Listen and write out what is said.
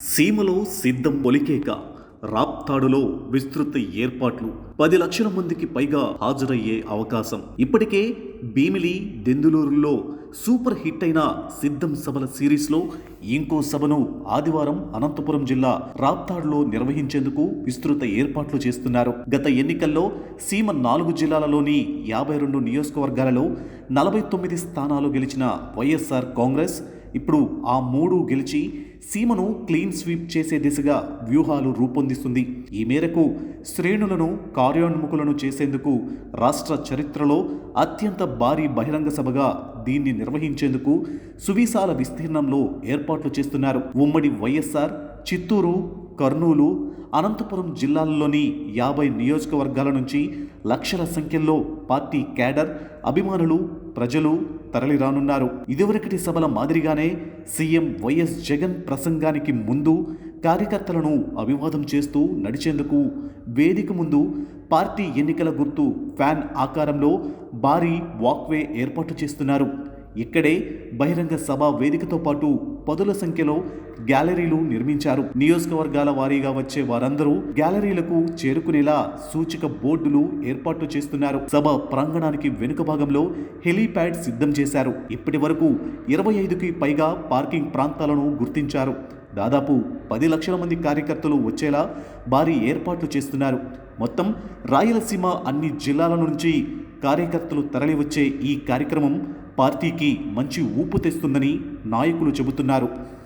సీమలో సిద్ధం పొలికేక రాప్తాడులో విస్తృత ఏర్పాట్లు. పది లక్షల మందికి పైగా హాజరయ్యే అవకాశం. ఇప్పటికే భీమిలి దెందులూరులో సూపర్ హిట్ అయిన సిద్ధం సభల సిరీస్లో ఇంకో సభను ఆదివారం అనంతపురం జిల్లా రాప్తాడులో నిర్వహించేందుకు విస్తృత ఏర్పాట్లు చేస్తున్నారు. గత ఎన్నికల్లో సీమ నాలుగు జిల్లాలలోని యాభై రెండు నియోజకవర్గాలలో నలభై తొమ్మిది స్థానాలు గెలిచిన వైఎస్ఆర్ కాంగ్రెస్ ఇప్పుడు ఆ మూడు గెలిచి సీమను క్లీన్ స్వీప్ చేసే దిశగా వ్యూహాలు రూపొందిస్తుంది. ఈ మేరకు శ్రేణులను కార్యోన్ముఖులను చేసేందుకు రాష్ట్ర చరిత్రలో అత్యంత భారీ బహిరంగ సభగా దీన్ని నిర్వహించేందుకు సువిశాల విస్తీర్ణంలో ఏర్పాట్లు చేస్తున్నారు. ఉమ్మడి వైఎస్ఆర్ చిత్తూరు కర్నూలు అనంతపురం జిల్లాల్లోని యాభై నియోజకవర్గాల నుంచి లక్షల సంఖ్యలో పార్టీ క్యాడర్ అభిమానులు ప్రజలు తరలిరానున్నారు. ఇదివరకటి సభల మాదిరిగానే సీఎం వైఎస్ జగన్ ప్రసంగానికి ముందు కార్యకర్తలను అభివాదం చేస్తూ నడిచేందుకు వేదిక ముందు పార్టీ ఎన్నికల గుర్తు ఫ్యాన్ ఆకారంలో భారీ వాక్వే ఏర్పాటు చేస్తున్నారు. ఇక్కడే బహిరంగ సభ వేదికతో పాటు పదుల సంఖ్యలో గ్యాలరీలు నిర్మించారు. నియోజకవర్గాల వారీగా వచ్చే వారందరూ గ్యాలరీలకు చేరుకునేలా సూచిక బోర్డులు ఏర్పాటు చేస్తున్నారు. సభ ప్రాంగణానికి వెనుక భాగంలో హెలీప్యాడ్ సిద్ధం చేశారు. ఇప్పటి వరకు ఇరవై ఐదుకి పైగా పార్కింగ్ ప్రాంతాలను గుర్తించారు. దాదాపు పది లక్షల మంది కార్యకర్తలు వచ్చేలా భారీ ఏర్పాట్లు చేస్తున్నారు. మొత్తం రాయలసీమ అన్ని జిల్లాల నుంచి కార్యకర్తలు తరలివచ్చే ఈ కార్యక్రమం పార్టీకి మంచి ఊపు తెస్తుందని నాయకులు చెబుతున్నారు.